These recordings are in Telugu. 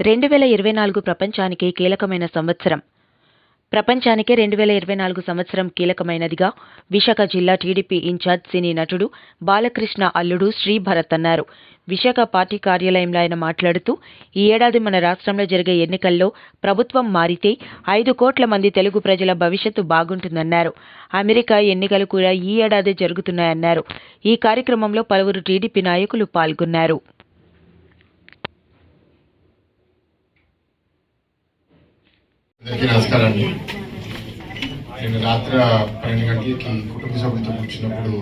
రెండు వేల ఇరవై నాలుగు ప్రపంచానికి కీలకమైన సంవత్సరం. ప్రపంచానికే రెండు వేల ఇరవై నాలుగు సంవత్సరం కీలకమైనదిగా విశాఖ జిల్లా టీడీపీ ఇన్ఛార్జ్ సినీ నటుడు బాలకృష్ణ అల్లుడు శ్రీభరత్ అన్నారు. విశాఖ పార్టీ కార్యాలయంలో ఆయన మాట్లాడుతూ ఈ ఏడాది మన రాష్ట్రంలో జరిగే ఎన్నికల్లో ప్రభుత్వం మారితే ఐదు కోట్ల మంది తెలుగు ప్రజల భవిష్యత్తు బాగుంటుందన్నారు. అమెరికా ఎన్నికలు కూడా ఈ ఏడాది జరుగుతున్నాయన్నారు. ఈ కార్యక్రమంలో పలువురు టీడీపీ నాయకులు పాల్గొన్నారు. అందరికీ నమస్కారం అండి నేను రాత్రి పన్నెండు గంటలకి కుటుంబ సభ్యులతో కూర్చున్నప్పుడు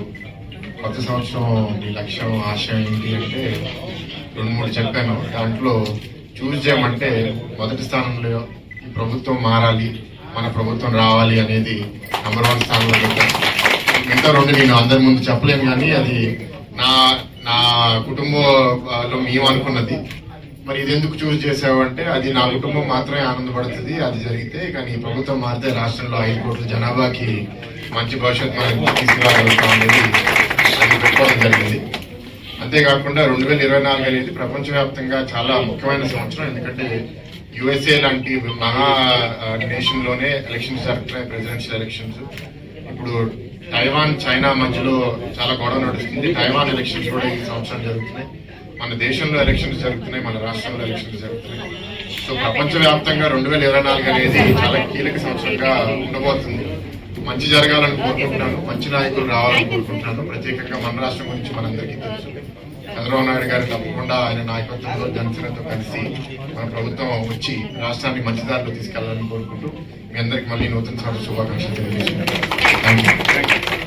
కొత్త సంవత్సరం నీ లక్ష్యం ఆశయం ఏంటి అంటే రెండు మూడు చెప్పాను. దాంట్లో చూస్ చేయమంటే మొదటి స్థానంలో ఈ ప్రభుత్వం మారాలి మన ప్రభుత్వం రావాలి అనేది నెంబర్ వన్ స్థానంలో పెట్టాను. మిగతా రెండు నేను అందరి ముందు చెప్పలేను కానీ అది నా నా కుటుంబంలో మేము అనుకున్నది మరి ఇది ఎందుకు చూస్ చేసావంటే అది నా కుటుంబం మాత్రమే ఆనందపడుతుంది అది జరిగితే కానీ ప్రభుత్వం మారితే రాష్ట్రంలో ఐదు కోట్ల జనాభాకి మంచి భవిష్యత్తు మనం తీసుకురాగలుగుతామనేది అది పెట్టుకోవడం జరిగింది. అంతేకాకుండా రెండు వేల ఇరవై నాలుగు అనేది ప్రపంచవ్యాప్తంగా చాలా ముఖ్యమైన సంవత్సరం ఎందుకంటే యుఎస్ఏ లాంటి మహా నేషన్లోనే ఎలక్షన్స్ జరుగుతున్నాయి ప్రెసిడెన్షియల్ ఎలక్షన్స్ ఇప్పుడు తైవాన్ చైనా మధ్యలో చాలా గొడవ నడుస్తుంది. తైవాన్ ఎలక్షన్స్ కూడా ఈ సంవత్సరం జరుగుతున్నాయి. మన దేశంలో ఎలక్షన్స్ జరుగుతున్నాయి మన రాష్ట్రంలో ఎలక్షన్స్ జరుగుతున్నాయి. సో ప్రపంచవ్యాప్తంగా రెండు వేల ఇరవై నాలుగు అనేది చాలా కీలక సంవత్సరంగా ఉండబోతుంది. మంచి జరగాలని కోరుకుంటున్నాను మంచి నాయకులు రావాలని కోరుకుంటున్నాను. ప్రత్యేకంగా మన రాష్ట్రం గురించి మనందరికీ తెలుసు. చంద్రబాబు నాయుడు గారు తప్పకుండా ఆయన నాయకత్వంలో జనసేనతో కలిసి మన ప్రభుత్వం వచ్చి రాష్ట్రాన్ని మంచి దారిలో తీసుకెళ్ళాలని కోరుకుంటూ మీ అందరికి మళ్ళీ నూతన సంవత్సర శుభాకాంక్షలు తెలియజేస్తున్నాను. Thank you